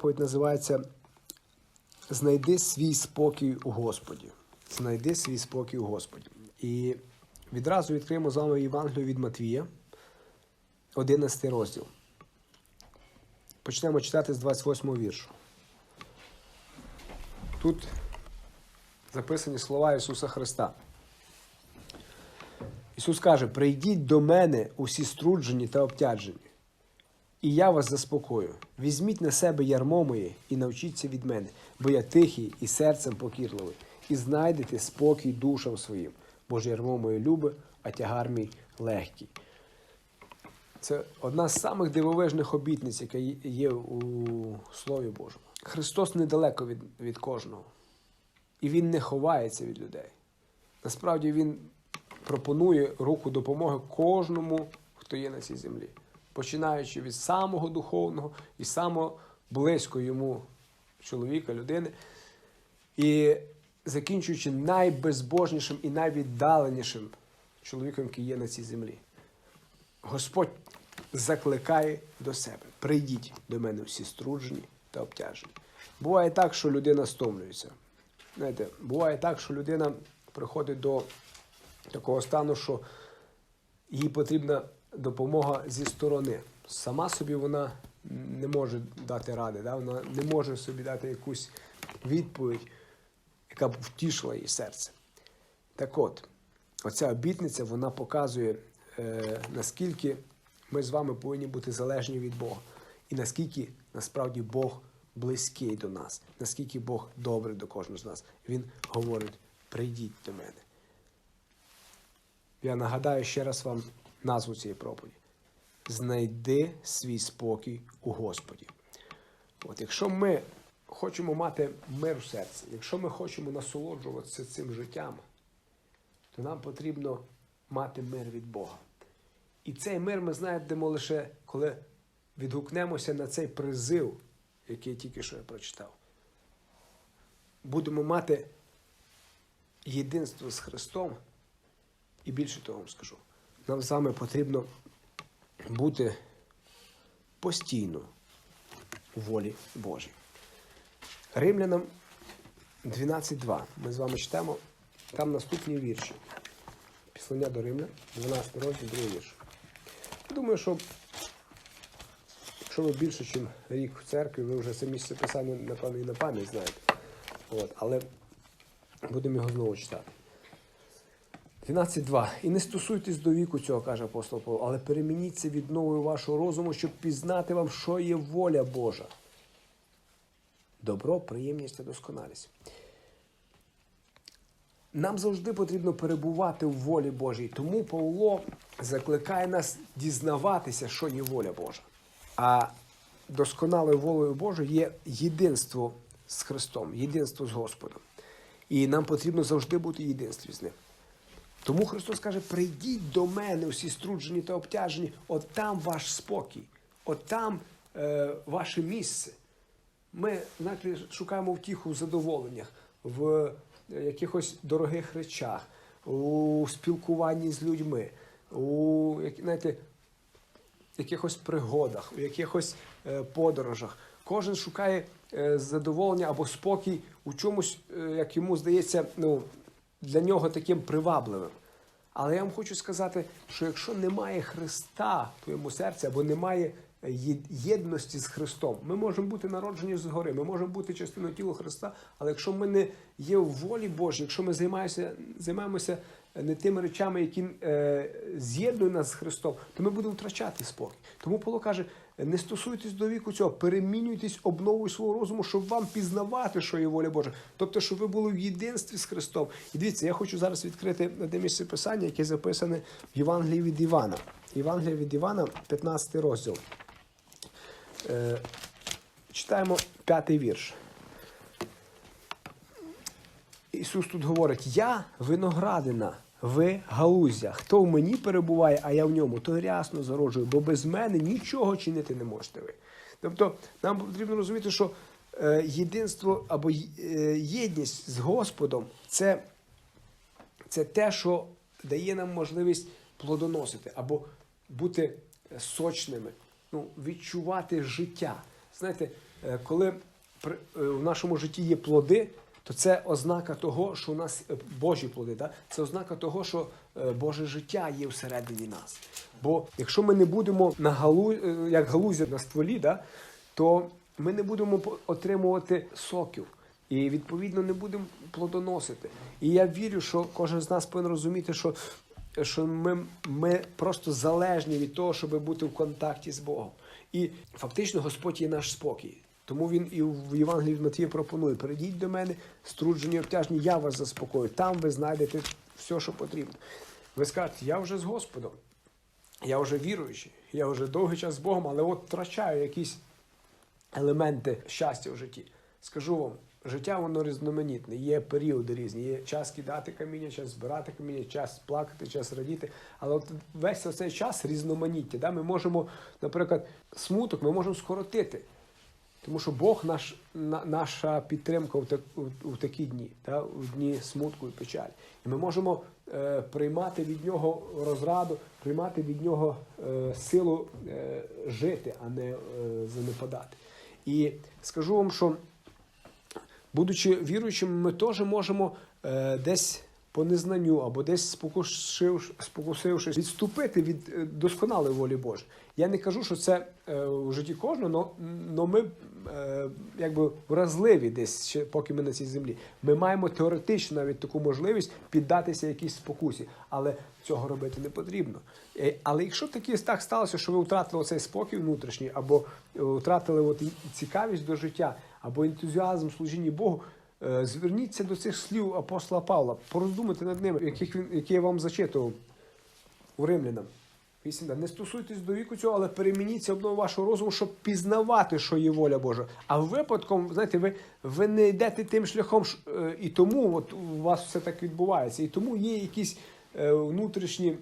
проповідь називається Знайди свій спокій у Господі. Знайди свій спокій у Господі. І відразу відкриємо з вами Євангелію від Матвія, 11 розділ. Почнемо читати з 28 віршу. Тут записані слова Ісуса Христа. Ісус каже: Прийдіть до мене усі струджені та обтяжені, і я вас заспокою. Візьміть на себе ярмо моє і навчіться від мене, бо я тихий і серцем покірливий, і знайдете спокій душам своїм, бо ж ярмо моє любе, а тягар мій легкий. Це одна з самих дивовижних обітниць, яка є у Слові Божому. Христос недалеко від, від кожного. І Він не ховається від людей. Насправді Він пропонує руку допомоги кожному, хто є на цій землі, починаючи від самого духовного і самого близького йому чоловіка, людини, і закінчуючи найбезбожнішим і найвіддаленішим чоловіком, який є на цій землі. Господь закликає до себе: прийдіть до мене всі струджені та обтяжені. Буває так, що людина стомлюється. Знаєте, буває так, що людина приходить до такого стану, що їй потрібна допомога зі сторони. Сама собі вона не може дати ради, да? вона не може собі дати якусь відповідь, яка б втішила її серце. Так от, оця обітниця вона показує, е, наскільки ми з вами повинні бути залежні від Бога, і наскільки насправді Бог близький до нас, наскільки Бог добрий до кожного з нас. Він говорить: прийдіть до мене. Я нагадаю ще раз вам назву цієї проповіді. Знайди свій спокій у Господі. От якщо ми хочемо мати мир у серці, якщо ми хочемо насолоджуватися цим життям, то нам потрібно мати мир від Бога. І цей мир ми знайдемо лише, коли відгукнемося на цей призив, який тільки що я прочитав. Будемо мати єдинство з Христом. І більше того вам скажу, нам вами потрібно бути постійно у волі Божій. Римлянам 12.2. Ми з вами читаємо там наступні вірші. Післання до Римлян, 12 розділ, 2 вірш. Думаю, що якщо ви більше, ніж рік в церкві, ви вже це місце писання, напевно, і на пам'ять знаєте. От, але будемо його знову читати. 12.2. І не стосуйтесь до віку цього, каже апостол Павло, але перемініться від новою вашого розуму, щоб пізнати вам, що є воля Божа. Добро, приємність та досконалість. Нам завжди потрібно перебувати в волі Божій. Тому Павло закликає нас дізнаватися, що є воля Божа. А досконалою волею Божою є єдинство з Христом, єдинство з Господом. І нам потрібно завжди бути в єдинстві з ним. Тому Христос каже: прийдіть до мене, усі струджені та обтяжені, от там ваш спокій, от там е, ваше місце. Ми знаєте, шукаємо втіху в задоволеннях, в якихось дорогих речах, у спілкуванні з людьми, у знаєте, якихось пригодах, у якихось е, подорожах. Кожен шукає е, задоволення або спокій у чомусь, е, як йому здається, ну, для нього таким привабливим. Але я вам хочу сказати, що якщо немає Христа в твоєму серці або немає єдності з Христом, ми можемо бути народжені згори, ми можемо бути частиною тіла Христа, але якщо ми не є в волі Божій, якщо ми займаємося, займаємося не тими речами, які е, з'єднують нас з Христом, то ми будемо втрачати спокій. Тому Павло каже: не стосуйтесь до віку цього, перемінюйтесь обновою свого розуму, щоб вам пізнавати, що є воля Божа. Тобто, щоб ви були в єдинстві з Христом. І дивіться, я хочу зараз відкрити одне місце писання, яке записане в Євангелії від Івана. Євангелія від Івана, 15 розділ. Е, читаємо п'ятий вірш. Ісус тут говорить: Я виноградина, ви галузя. Хто в мені перебуває, а я в ньому, то рясно зароджую, бо без мене нічого чинити не можете ви. Тобто нам потрібно розуміти, що е, єдинство або е, єдність з Господом це, це те, що дає нам можливість плодоносити або бути сочними, ну, відчувати життя. Знаєте, е, коли в нашому житті є плоди, то це ознака того, що у нас е, Божі плоди. Да? Це ознака того, що е, Боже життя є всередині нас. Бо якщо ми не будемо на галу, е, як галузя на стволі, да, то ми не будемо отримувати соків. І відповідно не будемо плодоносити. І я вірю, що кожен з нас повинен розуміти, що, що ми, ми просто залежні від того, щоб бути в контакті з Богом. І фактично Господь є наш спокій. Тому він і в Євангелії від Матвія пропонує: перейдіть до мене, струджені обтяжні, я вас заспокою. Там ви знайдете все, що потрібно. Ви скажете, я вже з Господом, я вже віруючий, я вже довгий час з Богом, але от втрачаю якісь елементи щастя в житті. Скажу вам, життя воно різноманітне, є періоди різні, є час кидати каміння, час збирати каміння, час плакати, час радіти. Але от весь цей час різноманіття. Да? Ми можемо, наприклад, смуток ми можемо скоротити. Тому що Бог наш, на, наша підтримка в, так, у, у такі дні, да? у дні смутку і печалі. І ми можемо е, приймати від нього розраду, приймати від нього е, силу е, жити, а не е, занепадати. І скажу вам, що будучи віруючими, ми теж можемо е, десь по незнанню або десь спокусивши, спокусившись, відступити від е, досконалої волі Божої. Я не кажу, що це е, в житті кожного, але ми е, якби вразливі десь ще поки ми на цій землі. Ми маємо теоретично навіть таку можливість піддатися якійсь спокусі, але цього робити не потрібно. Але якщо такі так сталося, що ви втратили оцей спокій внутрішній, або втратили от цікавість до життя, або ентузіазм в служінні Богу. Е, Зверніться до цих слів апостола Павла, пороздумайте над ними, яких він, які я вам зачитував у римлянам. 8. Не стосуйтесь до віку цього, але перемініться обнову вашого розуму, щоб пізнавати, що є воля Божа. А випадком, знаєте, ви, ви не йдете тим шляхом, е, і тому от у вас все так відбувається. І тому є якісь е, внутрішні,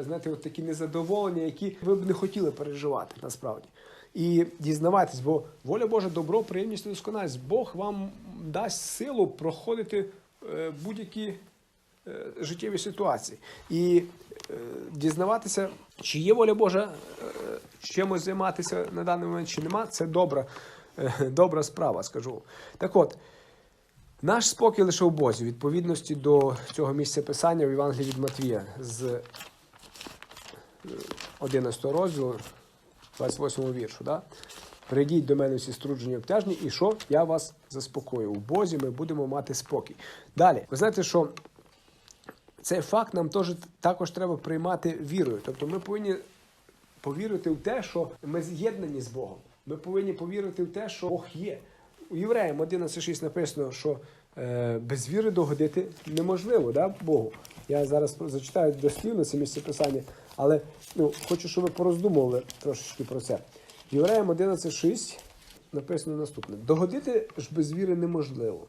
знаєте, от такі незадоволення, які ви б не хотіли переживати насправді. І дізнавайтесь, бо воля Божа, добро, приємність і досконалість. Бог вам дасть силу проходити е, будь-які е, життєві ситуації. І е, дізнаватися, чи є воля Божа, чимось займатися на даний момент, чи нема, це добра, добра справа, скажу. Так от, наш спокій лише у Бозі, відповідності до цього місця писання в Євангелії від Матвія з е, 11 розділу, 28 віршу. Да? Прийдіть до мене всі струджені обтяжні, і що? Я вас заспокою. У Бозі ми будемо мати спокій. Далі, ви знаєте, що цей факт нам теж також треба приймати вірою. Тобто ми повинні повірити в те, що ми з'єднані з Богом. Ми повинні повірити в те, що Бог є. У Євреям 11.6 написано, що без віри догодити неможливо да, Богу. Я зараз зачитаю дослівно це місце писання, але ну, хочу, щоб ви пороздумували трошечки про це. Євреям 11.6 написано наступне: догодити ж без віри неможливо.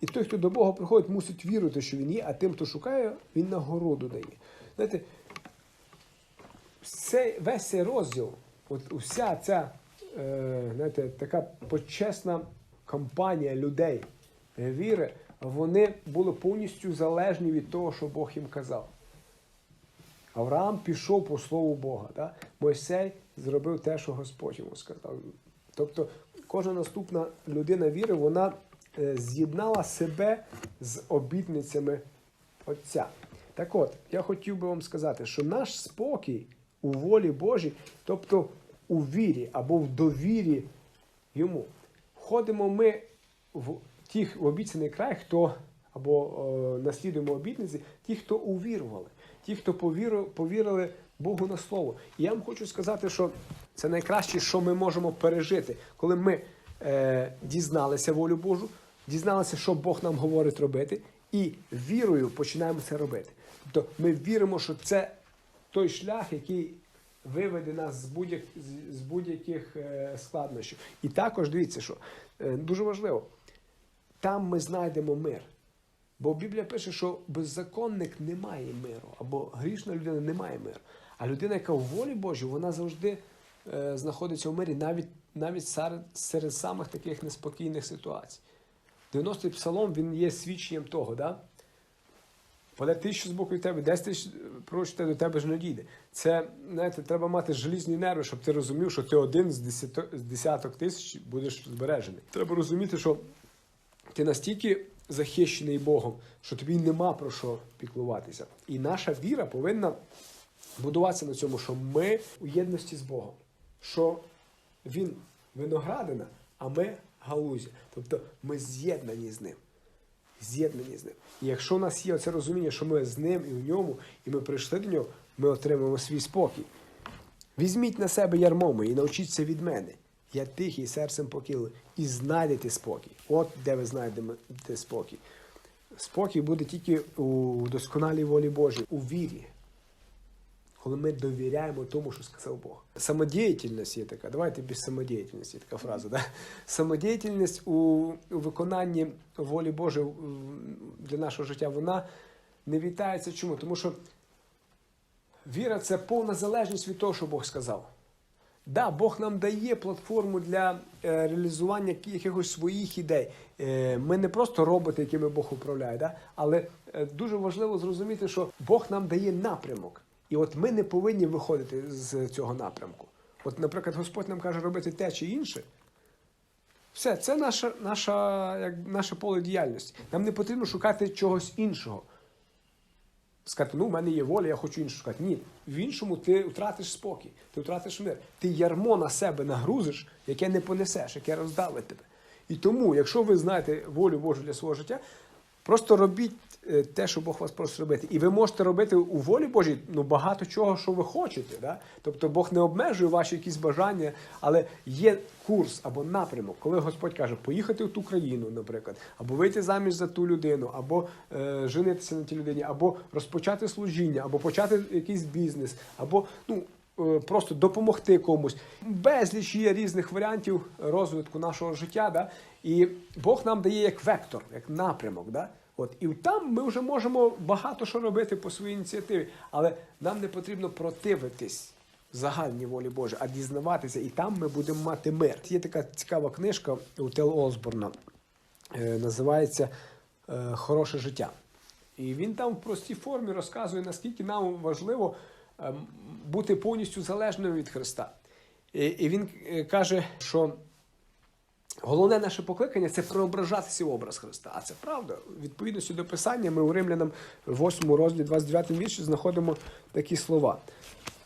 І той, хто до Бога приходить, мусить вірити, що він є, а тим, хто шукає, він нагороду дає. Знаєте, цей, весь цей розділ, от уся ця е, знаєте, така почесна компанія людей е, віри, вони були повністю залежні від того, що Бог їм казав. Авраам пішов по слову Бога. Да? Мойсей зробив те, що Господь йому сказав. Тобто кожна наступна людина віри, вона е, з'єднала себе з обітницями Отця. Так от, я хотів би вам сказати, що наш спокій у волі Божій, тобто у вірі або в довірі йому. Входимо ми в тих в обіцяний край, хто або е, наслідуємо обітниці, ті, хто увірували, ті, хто повірили, повірили Богу на слово. І я вам хочу сказати, що це найкраще, що ми можемо пережити, коли ми е, дізналися волю Божу, дізналися, що Бог нам говорить робити, і вірою починаємо це робити. Тобто ми віримо, що це той шлях, який виведе нас з будь-яких з будь-яких е, складнощів. І також дивіться, що е, дуже важливо, там ми знайдемо мир. Бо Біблія пише, що беззаконник не має миру, або грішна людина не має миру. А людина, яка в волі Божій, вона завжди е, знаходиться в мирі, навіть, навіть серед, серед самих таких неспокійних ситуацій. 90-й псалом він є свідченням того, да? Впаде тисячу з боку від тебе, 10 тисяч прочите до тебе ж не дійде. Це, знаєте, треба мати желізні нерви, щоб ти розумів, що ти один з десяток тисяч будеш збережений. Треба розуміти, що ти настільки захищений Богом, що тобі нема про що піклуватися. І наша віра повинна будуватися на цьому, що ми у єдності з Богом, що Він виноградина, а ми галузя. Тобто ми з'єднані з ним. З'єднані з ним. І якщо у нас є це розуміння, що ми з ним і в ньому, і ми прийшли до нього, ми отримаємо свій спокій. Візьміть на себе ярмо і навчіться від мене. Я тихий серцем покіли, і знайдете спокій. От де ви знайдете спокій. Спокій буде тільки у досконалій волі Божій, у вірі. Коли ми довіряємо тому, що сказав Бог. Самодіяльність є така. Давайте без самодіяльності, така фраза. Да? Самодіяльність у, у виконанні волі Божої для нашого життя, вона не вітається. Чому? Тому що Віра це повна залежність від того, що Бог сказав. Да, Бог нам дає платформу для е, реалізування якихось своїх ідей. Е, ми не просто роботи, якими Бог управляє, да? але е, дуже важливо зрозуміти, що Бог нам дає напрямок. І от ми не повинні виходити з цього напрямку. От, наприклад, Господь нам каже робити те чи інше. Все, це наша, наша, як, наше поле діяльності. Нам не потрібно шукати чогось іншого сказати, ну, в мене є воля, я хочу іншу шукати. Ні, в іншому ти втратиш спокій, ти втратиш мир. Ти ярмо на себе нагрузиш, яке не понесеш, яке роздавить тебе. І тому, якщо ви знаєте волю Божу для свого життя, просто робіть е, те, що Бог вас просить робити. І ви можете робити у волі Божій ну, багато чого, що ви хочете. Да? Тобто Бог не обмежує ваші якісь бажання, але є курс або напрямок, коли Господь каже, поїхати в ту країну, наприклад, або вийти заміж за ту людину, або е, женитися на тій людині, або розпочати служіння, або почати якийсь бізнес, або ну. Е, Просто допомогти комусь. Безліч є різних варіантів розвитку нашого життя, да? і Бог нам дає як вектор, як напрямок. Да? От, і там ми вже можемо багато що робити по своїй ініціативі, але нам не потрібно противитись загальній волі Божій, а дізнаватися, і там ми будемо мати мир. Є така цікава книжка у Тел Осборна, е, називається е, Хороше життя. І він там в простій формі розказує, наскільки нам важливо бути повністю залежним від Христа. І, і він е, каже, що Головне наше покликання це преображатися в образ Христа. А це правда. Відповідності до Писання, ми у Римлянам 8 розділі 29 вірші знаходимо такі слова.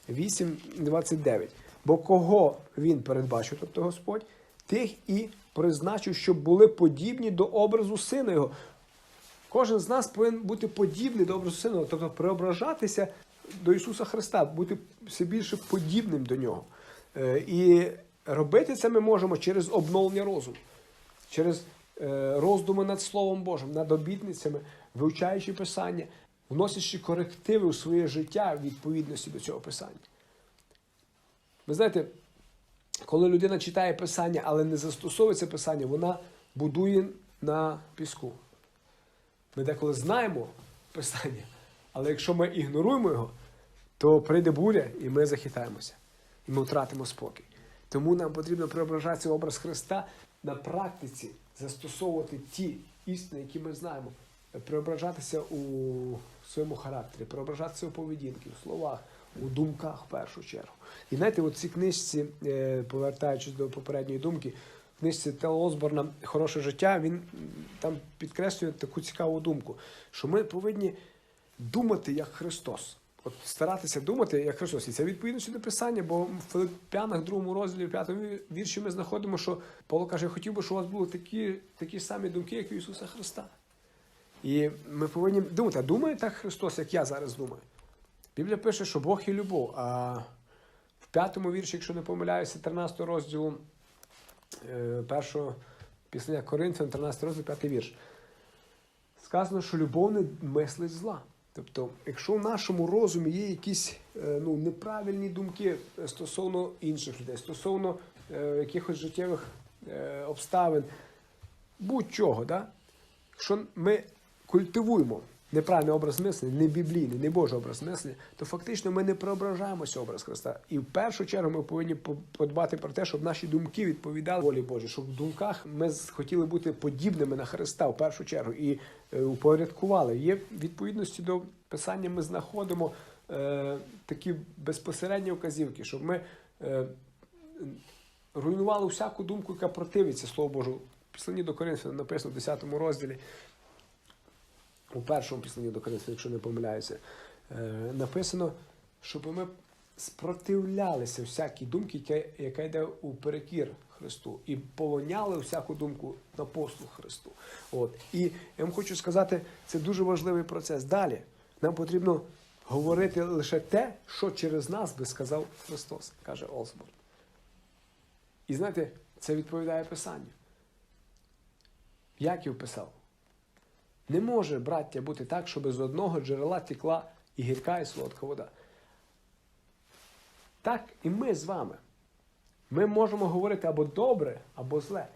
8.29. Бо кого він передбачив, тобто Господь, тих і призначив, щоб були подібні до образу сина його. Кожен з нас повинен бути подібний до образу сина, тобто преображатися до Ісуса Христа, бути все більше подібним до нього. Е, І робити це ми можемо через обновлення розуму, через е, роздуми над Словом Божим, над обітницями, вивчаючи Писання, вносячи корективи у своє життя в відповідності до цього Писання. Ви знаєте, коли людина читає Писання, але не застосовує це Писання, вона будує на піску. Ми деколи знаємо Писання, але якщо ми ігноруємо його, то прийде буря і ми захитаємося, і ми втратимо спокій. Тому нам потрібно преображатися образ Христа на практиці, застосовувати ті істини, які ми знаємо, преображатися у своєму характері, преображатися у поведінці, в словах, у думках в першу чергу. І знаєте, от ці книжці, е, повертаючись до попередньої думки, в книжці Тел Осборна Хороше життя, він там підкреслює таку цікаву думку, що ми повинні думати як Христос. От старатися думати як Христос. І це відповідно до Писання, бо в Филиппянах, другому розділі, в п'ятому вірші ми знаходимо, що Павло каже, я хотів би, щоб у вас були такі, такі самі думки, як у Ісуса Христа. І ми повинні думати, а думає так Христос, як я зараз думаю. Біблія пише, що Бог є любов. А в п'ятому вірші, якщо не помиляюся, 13 розділу е, першого після Коринфян, 13 розділ, 5 вірш. Сказано, що любов не мислить зла. Тобто, якщо в нашому розумі є якісь е, ну, неправильні думки стосовно інших людей, стосовно е, якихось життєвих е, обставин, будь-чого, да? якщо ми культивуємо неправильний образ мислення, не біблійний, не Божий образ мислення, то фактично ми не преображаємося образ Христа. І в першу чергу ми повинні подбати про те, щоб наші думки відповідали волі Божій, щоб в думках ми хотіли бути подібними на Христа в першу чергу і е, упорядкували. Є відповідності до писання, ми знаходимо е, такі безпосередні вказівки, щоб ми. Е, руйнували всяку думку, яка противиться Слову Божу. В Післанні до Коринфян написано в 10 розділі, у першому післанні до Коринфян, якщо не помиляюся, е, написано, щоб ми спротивлялися всякій думці, яка, яка йде у перекір Христу, і полоняли всяку думку на послуг Христу. От. І я вам хочу сказати, це дуже важливий процес. Далі нам потрібно говорити лише те, що через нас би сказав Христос, каже Осборн. І знаєте, це відповідає Писанню. Яків писав: не може, браття, бути так, щоб з одного джерела текла і гірка, і солодка вода. Так і ми з вами. Ми можемо говорити або добре, або зле.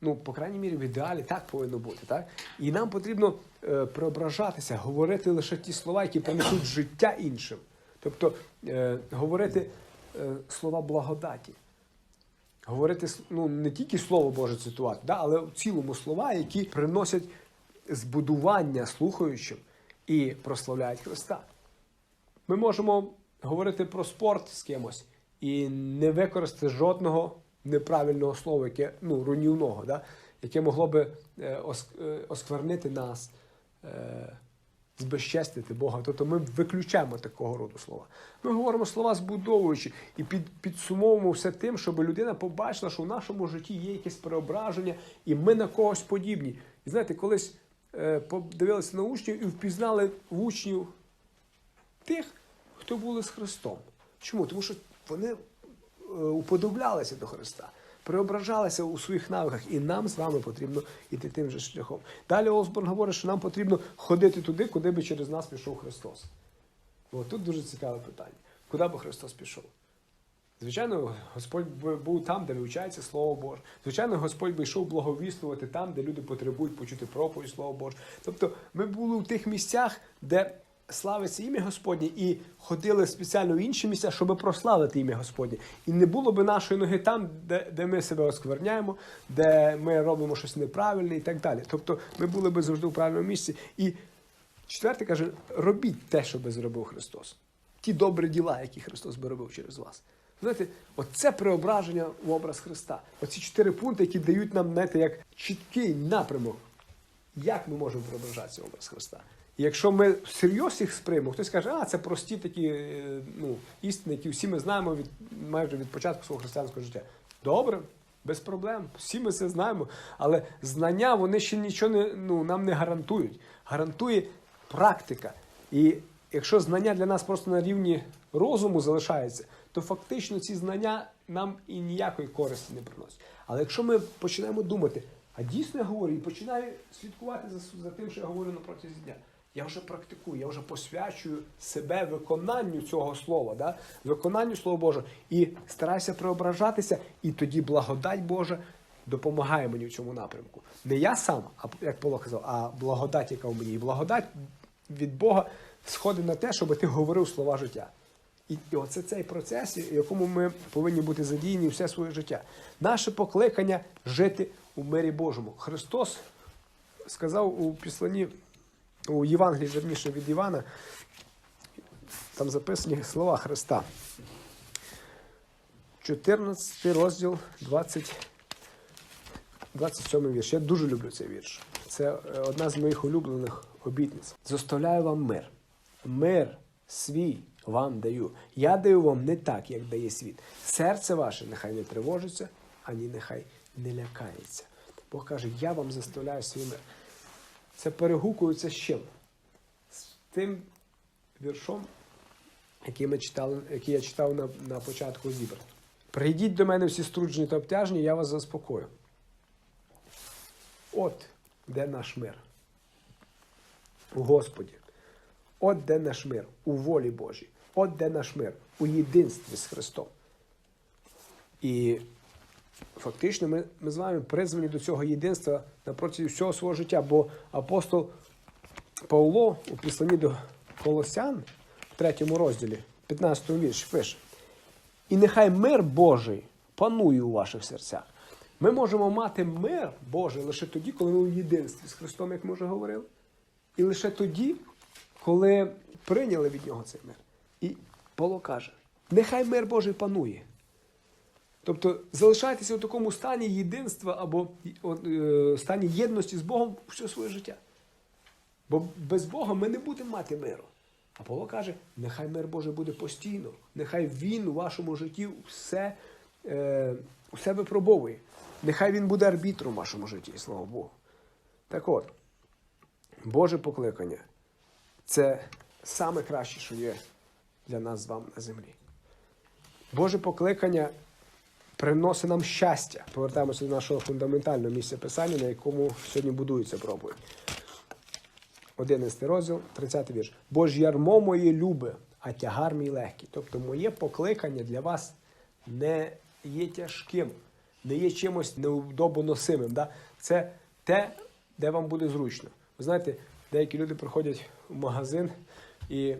Ну, по крайній мірі, в ідеалі так повинно бути. Так? І нам потрібно е, преображатися, говорити лише ті слова, які принесуть життя іншим. Тобто е, говорити е, слова благодаті. Говорити ну, не тільки Слово Боже цитувати, да, але в цілому слова, які приносять збудування слухаючим і прославляють Христа. Ми можемо говорити про спорт з кимось і не використати жодного неправильного слова, яке ну, руйнівного, да, яке могло би е, е, осквернити нас, е, збезчестити Бога. Тобто ми виключаємо такого роду слова. Ми говоримо слова збудовуючи і під, підсумовуємо все тим, щоб людина побачила, що в нашому житті є якесь преображення, і ми на когось подібні. І знаєте, колись подивилися на учнів і впізнали в учнів тих, хто були з Христом. Чому? Тому що вони е, уподоблялися до Христа, преображалися у своїх навиках, і нам з вами потрібно йти тим же шляхом. Далі Осборн говорить, що нам потрібно ходити туди, куди би через нас пішов Христос. От тут дуже цікаве питання. Куди би Христос пішов? Звичайно, Господь був там, де вивчається Слово Боже. Звичайно, Господь би йшов благовістувати там, де люди потребують почути проповідь Слова Боже. Тобто ми були в тих місцях, де славиться ім'я Господнє, і ходили спеціально в інші місця, щоб прославити ім'я Господнє. І не було би нашої ноги там, де, де ми себе оскверняємо, де ми робимо щось неправильне і так далі. Тобто ми були би завжди в правильному місці. І четверте каже: робіть те, що би зробив Христос. Ті добрі діла, які Христос би робив через вас. Знаєте, оце преображення в образ Христа. Оці чотири пункти, які дають нам, знаєте, як чіткий напрямок, як ми можемо преображатися в образ Христа. І якщо ми всерйоз їх сприймемо, хтось каже, а це прості такі е, ну, істини, які всі ми знаємо від майже від початку свого християнського життя. Добре, без проблем, всі ми це знаємо. Але знання вони ще нічого не, ну, нам не гарантують. Гарантує практика. І якщо знання для нас просто на рівні розуму залишається, то фактично ці знання нам і ніякої користі не приносять. Але якщо ми починаємо думати, а дійсно я говорю, і починаю слідкувати за, за тим, що я говорю на протязі дня. Я вже практикую, я вже посвячую себе виконанню цього слова, да? виконанню Слова Божого, і стараюся преображатися, і тоді благодать Божа допомагає мені в цьому напрямку. Не я сам, а як Павло казав, а благодать, яка в мені. І благодать від Бога сходить на те, щоб ти говорив слова життя. І, оце цей процес, в якому ми повинні бути задіяні все своє життя. Наше покликання жити у мирі Божому. Христос сказав у післанні, у Євангелії, верніше від Івана, там записані слова Христа. 14 розділ 20, 27 вірш. Я дуже люблю цей вірш. Це е, одна з моїх улюблених обітниць. Зоставляю вам мир. Мир свій вам даю. Я даю вам не так, як дає світ. Серце ваше нехай не тривожиться, ані нехай не лякається. Бог каже, я вам заставляю свій мир. Це перегукується з чим? З тим віршом, який, ми читали, який я читав на, на початку зібрань. Прийдіть до мене всі струджені та обтяжені, я вас заспокою. От де наш мир. У Господі. От де наш мир у волі Божій. От де наш мир у єдинстві з Христом. І фактично ми, ми з вами призвані до цього єдинства протязі всього свого життя, бо апостол Павло у післанні до Колосян в третьому розділі, 15 вірші, пише: І нехай мир Божий панує у ваших серцях. Ми можемо мати мир Божий лише тоді, коли ми в єдинстві з Христом, як ми вже говорили. І лише тоді, коли прийняли від нього цей мир. І Павло каже: нехай мир Божий панує. Тобто залишайтеся у такому стані єдинства або е, стані єдності з Богом все своє життя. Бо без Бога ми не будемо мати миру. А Павло каже, нехай мир Божий буде постійно, нехай Він у вашому житті все, е, все випробовує. Нехай Він буде арбітром в вашому житті, слава Богу. Так от, Боже покликання це саме краще, що є для нас з вами на землі. Боже покликання приносить нам щастя. Повертаємося до нашого фундаментального місця писання, на якому сьогодні будується проповідь. 11 розділ, 30 вірш. Бо ж ярмо моє любе, а тягар мій легкий. Тобто моє покликання для вас не є тяжким, не є чимось неудобоносимим. Да? Це те, де вам буде зручно. Ви знаєте, деякі люди приходять в магазин і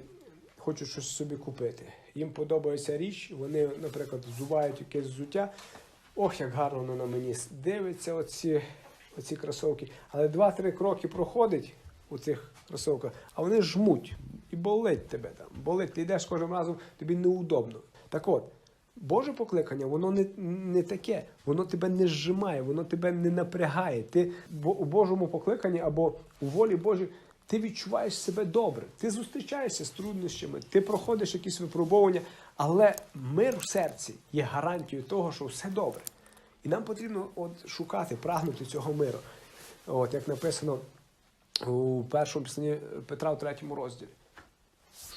хочуть щось собі купити. Їм подобається річ, вони, наприклад, взувають якесь взуття. Ох, як гарно воно на мені дивиться, оці, оці кросовки. Але два-три кроки проходить у цих кросовках, а вони жмуть і болить тебе там. Болить, ти йдеш кожен разом, тобі неудобно. Так от, Боже покликання, воно не, не таке, воно тебе не зжимає, воно тебе не напрягає. Ти бо- у Божому покликанні або у волі Божій ти відчуваєш себе добре, ти зустрічаєшся з труднощами, ти проходиш якісь випробування, але мир в серці є гарантією того, що все добре. І нам потрібно от шукати, прагнути цього миру. От як написано у першому писанні Петра в третьому розділі.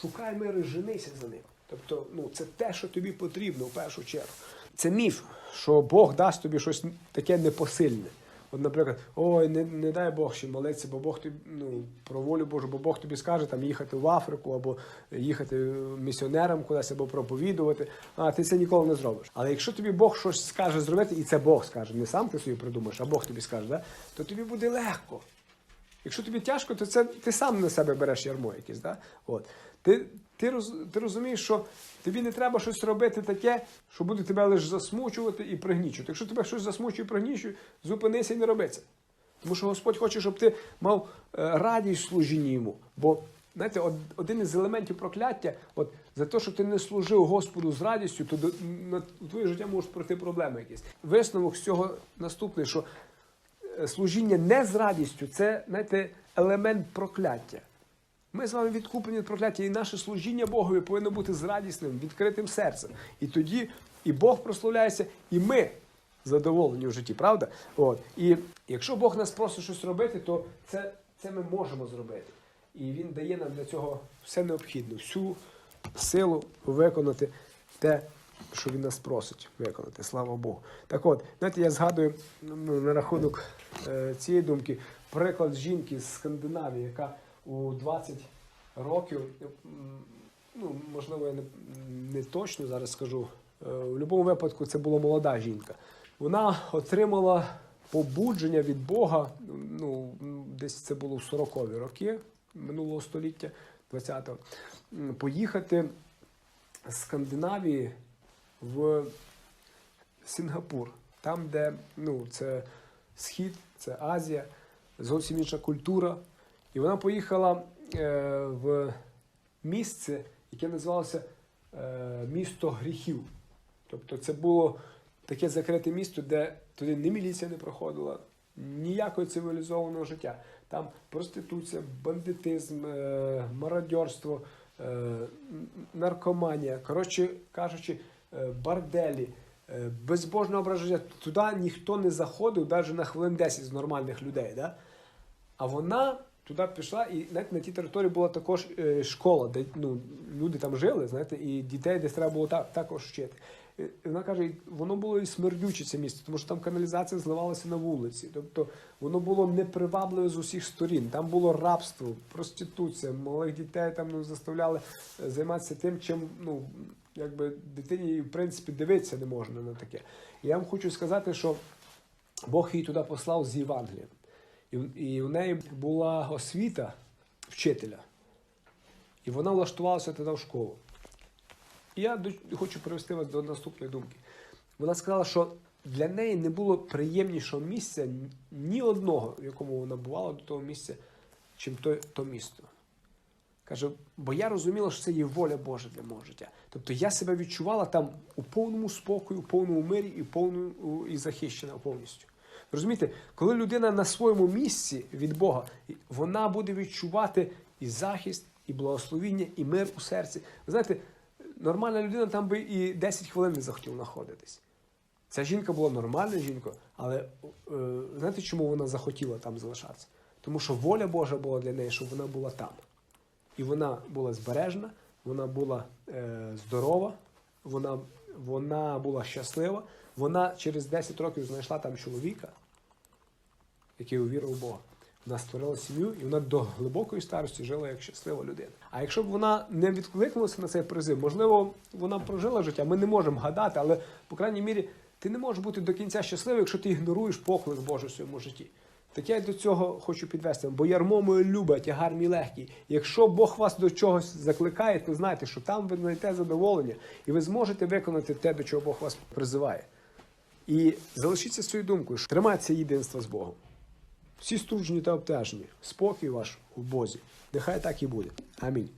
Шукай мир і женися за ним. Тобто, ну, це те, що тобі потрібно в першу чергу. Це міф, що Бог дасть тобі щось таке непосильне. От, наприклад, ой, не, не дай Бог ще молиться, бо Бог тобі ну, про волю Божу, бо Бог тобі скаже там їхати в Африку, або їхати місіонером кудись, або проповідувати. А ти це ніколи не зробиш. Але якщо тобі Бог щось скаже зробити, і це Бог скаже, не сам ти собі придумаєш, а Бог тобі скаже, да? то тобі буде легко. Якщо тобі тяжко, то це ти сам на себе береш ярмо якесь. Да? От. Ти, ти, роз, ти розумієш, що тобі не треба щось робити таке, що буде тебе лише засмучувати і пригнічувати. Якщо тебе щось засмучує і пригнічує, зупинися і не роби це. Тому що Господь хоче, щоб ти мав е, радість служінні йому. Бо, знаєте, один із елементів прокляття, от за те, що ти не служив Господу з радістю, то до, на твоє життя можуть пройти проблеми якісь. Висновок з цього наступний, що служіння не з радістю це знаєте, елемент прокляття. Ми з вами відкуплені від прокляття, і наше служіння Богові повинно бути з радісним, відкритим серцем. І тоді і Бог прославляється, і ми задоволені в житті, правда? От. І якщо Бог нас просить щось робити, то це, це ми можемо зробити. І Він дає нам для цього все необхідне, всю силу виконати те, що він нас просить виконати. Слава Богу. Так от, знаєте, я згадую ну, на рахунок е, цієї думки приклад жінки з Скандинавії, яка у 20 років, ну, можливо, я не, не точно зараз скажу. е, В будь-якому випадку це була молода жінка. Вона отримала побудження від Бога. Ну, десь це було в 40-ві роки минулого століття, 20-го, поїхати з Скандинавії в Сінгапур, там, де ну, це Схід, це Азія, зовсім інша культура. І вона поїхала е, в місце, яке називалося е, місто гріхів. Тобто це було таке закрите місто, де туди ні міліція не проходила, ніякого цивілізованого життя. Там проституція, бандитизм, е, мародьорство, е, наркоманія, коротше кажучи, е, борделі, е, безбожне ображення. Туди ніхто не заходив навіть на хвилин 10 з нормальних людей. Да? А вона туди пішла, і знаєте, на тій території була також е, школа, де ну, люди там жили, знаєте, і дітей десь треба було так, також вчити. І вона каже, воно було і смердюче це місто, тому що там каналізація зливалася на вулиці. Тобто воно було непривабливе з усіх сторін. Там було рабство, проституція, малих дітей там ну, заставляли займатися тим, чим ну, якби дитині в принципі дивитися не можна на таке. І я вам хочу сказати, що Бог її туди послав з Євангелієм. І, у неї була освіта вчителя. І вона влаштувалася туди в школу. І я хочу привести вас до наступної думки. Вона сказала, що для неї не було приємнішого місця ні одного, в якому вона бувала до того місця, чим то, то місто. Каже, бо я розуміла, що це є воля Божа для мого життя. Тобто я себе відчувала там у повному спокою, у повному мирі і повну, у- і захищена повністю. Розумієте, коли людина на своєму місці від Бога, вона буде відчувати і захист, і благословіння, і мир у серці. Ви знаєте, нормальна людина там би і 10 хвилин не захотіла знаходитись. Ця жінка була нормальною жінкою, але е, знаєте, чому вона захотіла там залишатися? Тому що воля Божа була для неї, щоб вона була там. І вона була збережена, вона була е, здорова, вона, вона була щаслива. Вона через 10 років знайшла там чоловіка, який увірив у Бога. Вона створила сім'ю, і вона до глибокої старості жила як щаслива людина. А якщо б вона не відкликнулася на цей призив, можливо, вона прожила життя. Ми не можемо гадати, але по крайній мірі ти не можеш бути до кінця щасливим, якщо ти ігноруєш поклик Божий в своєму житті. Так я до цього хочу підвести, бо ярмо моє любе, тягар мій легкий. Якщо Бог вас до чогось закликає, то знайте, що там ви знайдете задоволення, і ви зможете виконати те, до чого Бог вас призиває. І залишіться з цією думкою, що тримайтеся єдинства з Богом. Всі струджені та обтяжені, спокій ваш у Бозі. Нехай так і буде. Амінь.